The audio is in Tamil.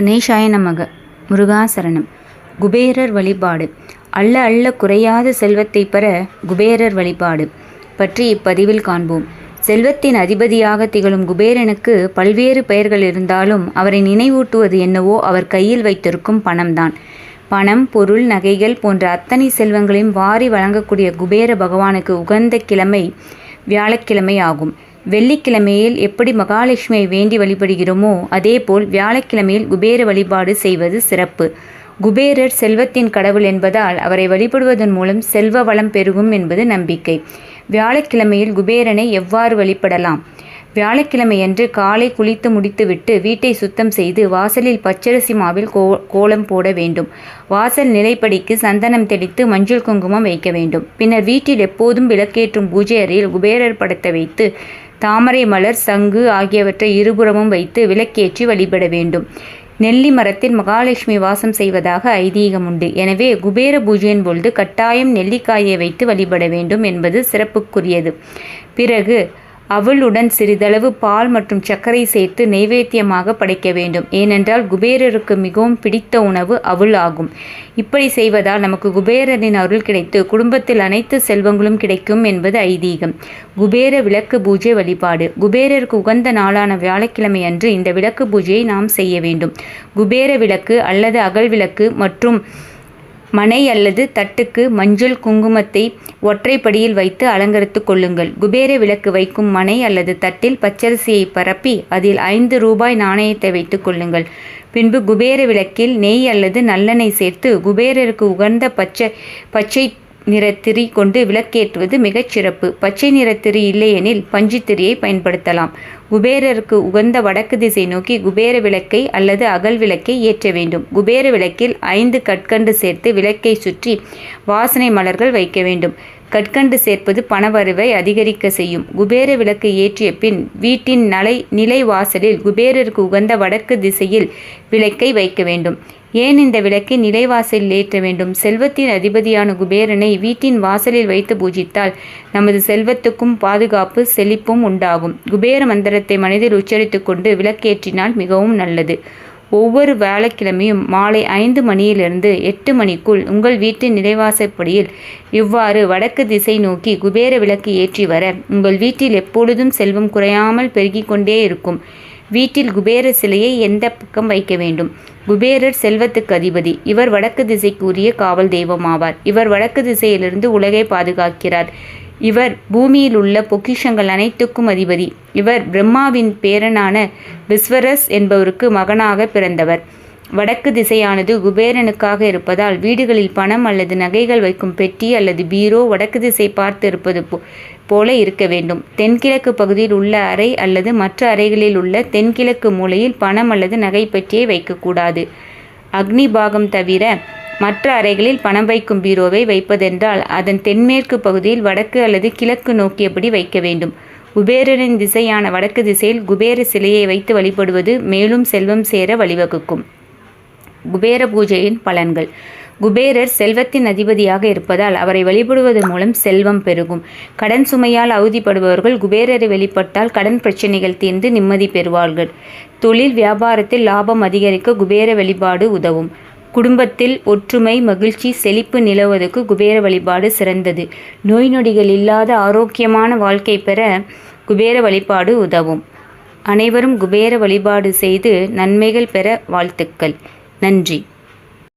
கணேஷாய நமக. முருகாசரணம். குபேரர் வழிபாடு. அள்ள அள்ள குறையாத செல்வத்தை பெற குபேரர் வழிபாடு. பற்றி இப்பதிவில் காண்போம். செல்வத்தின் அதிபதியாக திகழும் குபேரனுக்கு பல்வேறு பெயர்கள் இருந்தாலும் அவரை நினைவூட்டுவது என்னவோ அவர் கையில் வைத்திருக்கும் பணம்தான். பணம் பொருள் நகைகள் போன்ற அத்தனை செல்வங்களையும் வாரி வழங்கக்கூடிய குபேர பகவானுக்கு உகந்த கிழமை வியாழக்கிழமை ஆகும். வெள்ளிக்கிழமையில் எப்படி மகாலட்சுமியை வேண்டி வழிபடுகிறோமோ அதேபோல் வியாழக்கிழமையில் குபேர வழிபாடு செய்வது சிறப்பு. குபேரர் செல்வத்தின் கடவுள் என்பதால் அவரை வழிபடுவதன் மூலம் செல்வ வளம் பெருகும் என்பது நம்பிக்கை. வியாழக்கிழமையில் குபேரனை எவ்வாறு வழிபடலாம்? வியாழக்கிழமையன்று காலை குளித்து முடித்துவிட்டு வீட்டை சுத்தம் செய்து வாசலில் பச்சரிசி மாவில் கோ கோலம் போட வேண்டும். வாசல் நிலைப்படிக்கு சந்தனம் தெளித்து மஞ்சள் குங்குமம் வைக்க வேண்டும். பின்னர் வீட்டில் எப்போதும் விளக்கேற்றும் பூஜை அறையில் குபேரர் படத்தை வைத்து தாமரை மலர் சங்கு ஆகியவற்றை இருபுறமும் வைத்து விளக்கேற்றி வழிபட வேண்டும். நெல்லி மரத்தில் மகாலட்சுமி வாசம் செய்வதாக ஐதீகம் உண்டு. எனவே குபேர பூஜையின் பொழுது கட்டாயம் நெல்லிக்காயை வைத்து வழிபட வேண்டும் என்பது சிறப்புக்குரியது. பிறகு அவளுடன் சிறிதளவு பால் மற்றும் சர்க்கரை சேர்த்து நைவேத்தியமாக படைக்க வேண்டும். ஏனென்றால் குபேரருக்கு மிகவும் பிடித்த உணவு அவள் ஆகும். இப்படி செய்வதால் நமக்கு குபேரரின் அருள் கிடைத்து குடும்பத்தில் அனைத்து செல்வங்களும் கிடைக்கும் என்பது ஐதீகம். குபேர விளக்கு பூஜை வழிபாடு. குபேரருக்கு உகந்த நாளான வியாழக்கிழமை அன்று இந்த விளக்கு பூஜையை நாம் செய்ய வேண்டும். குபேர விளக்கு அல்லது அகல் விளக்கு மற்றும் மனை அல்லது தட்டுக்கு மஞ்சள் குங்குமத்தை ஒற்றைப்படியில் வைத்து அலங்கரித்துக் கொள்ளுங்கள். குபேர விளக்கு வைக்கும் மனை அல்லது தட்டில் பச்சரிசியை பரப்பி அதில் ஐந்து ரூபாய் நாணயத்தை வைத்துக் கொள்ளுங்கள். பின்பு குபேர விளக்கில் நெய் அல்லது நல்லெண்ணெய் சேர்த்து குபேரருக்கு உகந்த பச்சை பச்சை நிறத்திரி கொண்டு விளக்கேற்றுவது மிகச் சிறப்பு. பச்சை நிறத்திரி இல்லையெனில் பஞ்சுத்திரியை பயன்படுத்தலாம். குபேரருக்கு உகந்த வடக்கு திசை நோக்கி குபேர விளக்கை அல்லது அகல் விளக்கை ஏற்ற வேண்டும். குபேர விளக்கில் ஐந்து கற்கண்டு சேர்த்து விளக்கை சுற்றி வாசனை மலர்கள் வைக்க வேண்டும். கற்கண்டு சேர்ப்பது பணவரவை அதிகரிக்க செய்யும். குபேர விளக்கு ஏற்றிய பின் வீட்டின் நலை நிலை வாசலில் குபேரருக்கு உகந்த வடக்கு திசையில் விளக்கை வைக்க வேண்டும். ஏன் இந்த விளக்கை நிலைவாசலில் ஏற்ற வேண்டும்? செல்வத்தின் அதிபதியான குபேரனை வீட்டின் வாசலில் வைத்து பூஜித்தால் நமது செல்வத்துக்கும் பாதுகாப்பு செழிப்பும் உண்டாகும். குபேர மந்திரத்தை மனதில் உச்சரித்து கொண்டு விளக்கேற்றினால் மிகவும் நல்லது. ஒவ்வொரு வியாழக்கிழமையும் மாலை ஐந்து மணியிலிருந்து எட்டு மணிக்குள் உங்கள் வீட்டின் நிலைவாசப்படியில் இவ்வாறு வடக்கு திசை நோக்கி குபேர விளக்கு ஏற்றி வர உங்கள் வீட்டில் எப்பொழுதும் செல்வம் குறையாமல் பெருகிக் கொண்டே இருக்கும். வீட்டில் குபேர சிலையை எந்த பக்கம் வைக்க வேண்டும்? குபேரர் செல்வத்துக்கு அதிபதி. இவர் வடக்கு திசைக்குரிய காவல் தெய்வம் ஆவார் இவர் வடக்கு திசையிலிருந்து உலகை பாதுகாக்கிறார். இவர் பூமியில் உள்ள பொக்கிஷங்கள் அனைத்துக்கும் அதிபதி. இவர் பிரம்மாவின் பேரனான விஸ்வரஸ் என்பவருக்கு மகனாக பிறந்தவர். வடக்கு திசையானது குபேரனுக்காக இருப்பதால் வீடுகளில் பணம் அல்லது நகைகள் வைக்கும் பெட்டி அல்லது பீரோ வடக்கு திசை பார்த்து இருப்பது போல இருக்க வேண்டும். தென்கிழக்கு பகுதியில் உள்ள அறை அல்லது மற்ற அறைகளில் உள்ள தென்கிழக்கு மூலையில் பணம் அல்லது நகை பெட்டியை வைக்கக்கூடாது. அக்னி பாகம் தவிர மற்ற அறைகளில் பணம் வைக்கும் பீரோவை வைப்பதென்றால் அதன் தென்மேற்கு பகுதியில் வடக்கு அல்லது கிழக்கு நோக்கியபடி வைக்க வேண்டும். குபேரரின் திசையான வடக்கு திசையில் குபேர சிலையை வைத்து வழிபடுவது மேலும் செல்வம் சேர வழிவகுக்கும். குபேர பூஜையின் பலன்கள். குபேரர் செல்வத்தின் அதிபதியாக இருப்பதால் அவரை வழிபடுவதன் மூலம் செல்வம் பெருகும். கடன் சுமையால் அவதிப்படுபவர்கள் குபேரரை வெளிப்பட்டால் கடன் பிரச்சனைகள் தீர்ந்து நிம்மதி பெறுவார்கள். தொழில் வியாபாரத்தில் லாபம் அதிகரிக்க குபேர வழிபாடு உதவும். குடும்பத்தில் ஒற்றுமை மகிழ்ச்சி செழிப்பு நிலவுவதற்கு குபேர வழிபாடு சிறந்தது. நோய் நொடிகள் இல்லாத ஆரோக்கியமான வாழ்க்கை பெற குபேர வழிபாடு உதவும். அனைவரும் குபேர வழிபாடு செய்து நன்மைகள் பெற வாழ்த்துக்கள். நன்றி.